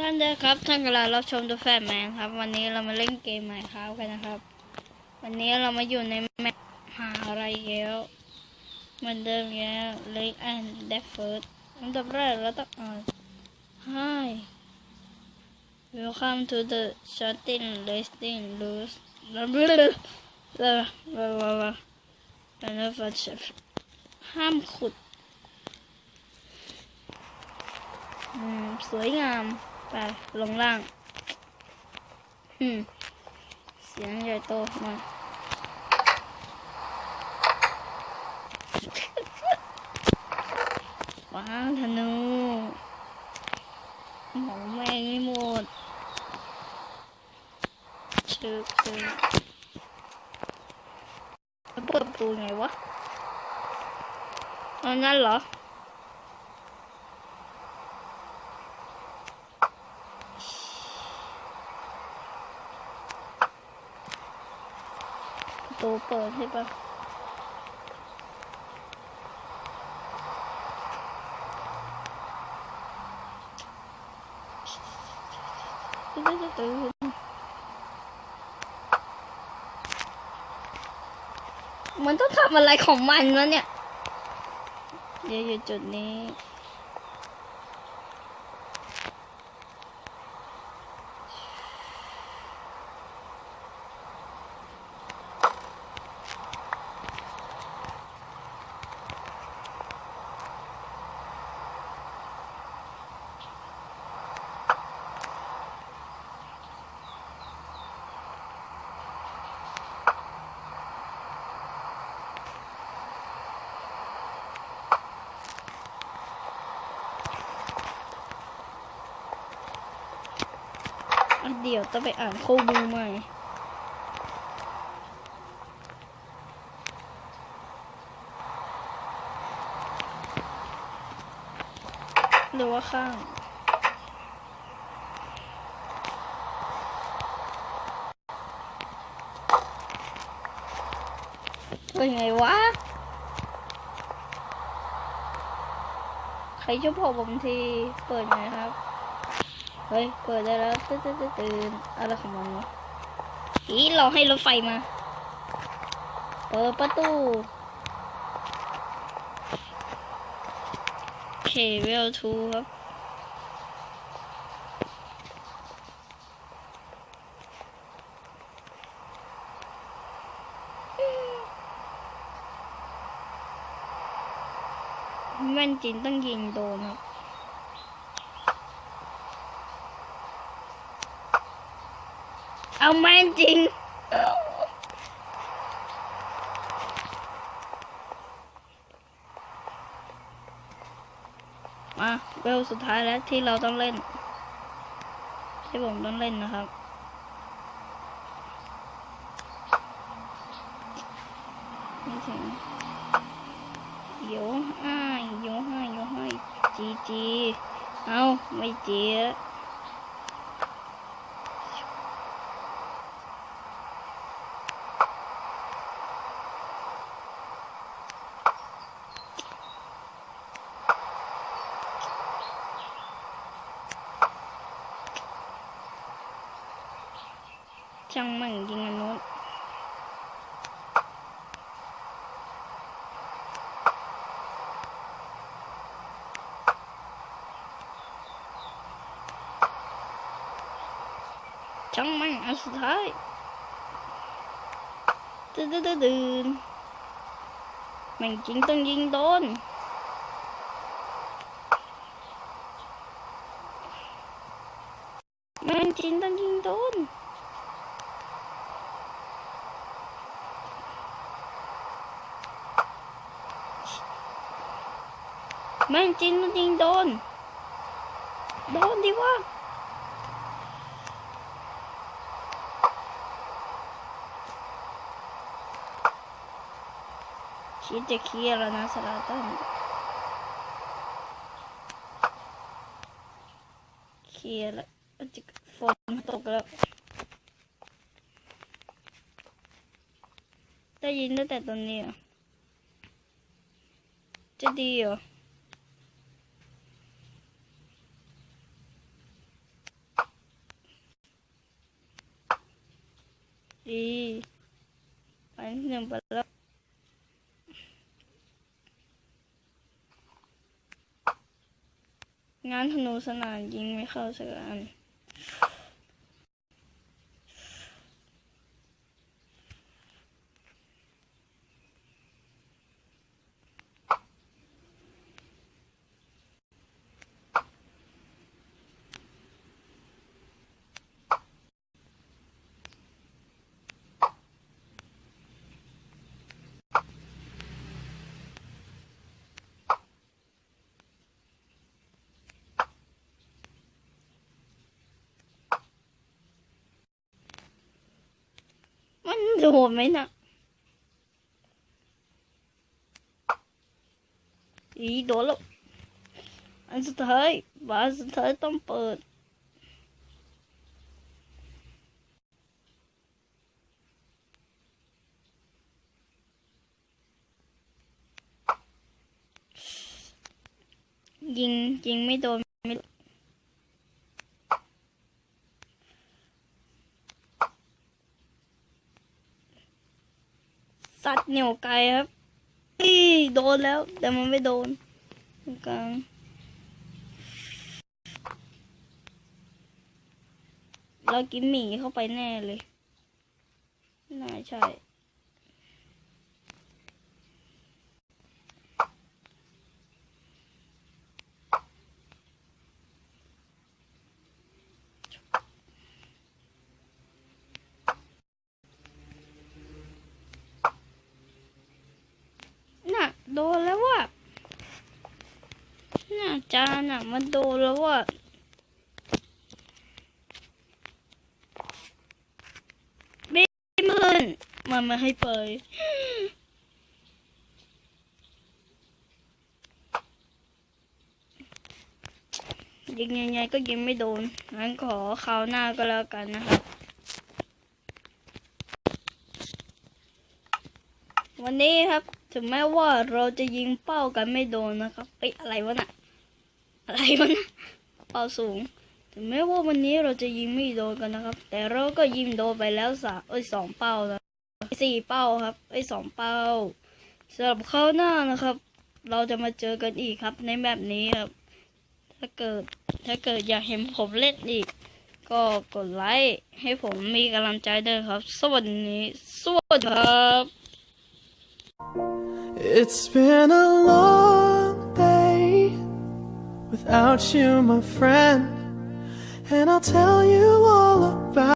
ท่านด้วยครับ ท่านกำลังรับชม The Fat Man ครับ วันนี้เรามาเล่นเกมใหม่ครับกันนะครับ วันนี้เรามาอยู่ในแมปหาอะไรเยอะเหมือนเดิมเยอะเล็กแอนเดฟเฟิร์ดอันดับแรกเราต้องอ่าน Hi Welcome to the shooting listing loose บลาบลาบลาบลาบลาบลาแล้วก็ห้ามขุดอืมสวยงาม ไปลงล่างอืมเสียงใหญ่โตมากว้าวธนูหมอแม่งไม่หมดชื่อคือแล้วเปิดประตูไงวะเอางั้นเหรอ ตูเปิดใช่ปะมันต้องทำอะไรของมันวะเนี่ย เดี๋ยวอยู่จุดนี้ เดี๋ยวต้องไปอ่านข้อมูลใหม่หรือว่าข้างเป็นไงวะ ใครช่วยบอผมที เปิดไงครับ เฮ้ยเปิดได้แล้วตื่นตื่นตื่นอะไรของมันวะอีราให้รถไฟมา เปิดประตูเคเวลทูครับแม่นจริงต้องยิงโดนครับ เอาแม่จริงมาเวลสุดท้ายแล้วที่เราต้องเล่น ที่ผมต้องเล่นนะครับ ไม่ถึงโยห้ายโยห้ายโยห้จีจี เอาไม่จีย ช่างมันยิงอันนู้นช่างมันอันสุดท้ายตื่นตื่นตื่นตื่นแมันจริงต้องยิงโดนแมันจริงต้องยิงโดน ม่งจริงต้องยิงโดน โดนดิวะคิดจะเคลียร์แล้วนะสลาตันเคลียร์แล้วจะฝนตกแล้วได้ยินตั้งแต่ตอนนี้จะดีเหรอ ดีไปหนึ่งไปแล้วงานธนูสนานยิงไม่เข้าสักอัน มัน โดนไหมนะอีโดนแล้วอันสุดท้ายบานสุดท้ายต้องเปิดยิงยิงไม่โดนไม่ สัดเหนียวไกลครับอีโดนแล้ว แต่มันไม่โดนตรงกลางเรากินหมีเข้าไปแน่เลย น่าใช่ น่ะ โดนแล้วว่ะน่าจานอะมันโดนแล้วว่ะไม่มันมันไม่ให้เปิดยิงยังไงก็ยิงไม่โดน งั้นขอคราวหน้าก็แล้วกันนะครับ วันนี้ครับ ถึงแม้ว่าเราจะยิงเป้ากันไม่โดนนะครับเอ้ยอะไรวะน่ะอะไรวะน่ะเป้าสูง ถึงแม้ว่าวันนี้เราจะยิงไม่โดนกันนะครับ แต่เราก็ยิงโดนไปแล้วสามเอ้ยสองเป้าแล้วสี่เป้าครับเอ้ยสองเป้าสำหรับคราวหน้านะครับ เราจะมาเจอกันอีกครับ ในแบบนี้ครับ ถ้าเกิดถ้าเกิดอยากเห็นผมเล่นอีก ก็กดไลค์ให้ผมมีกำลังใจด้วยครับ สวัสดีสวัสดีครับ It's been a long day without you, my friend, and I'll tell you all about.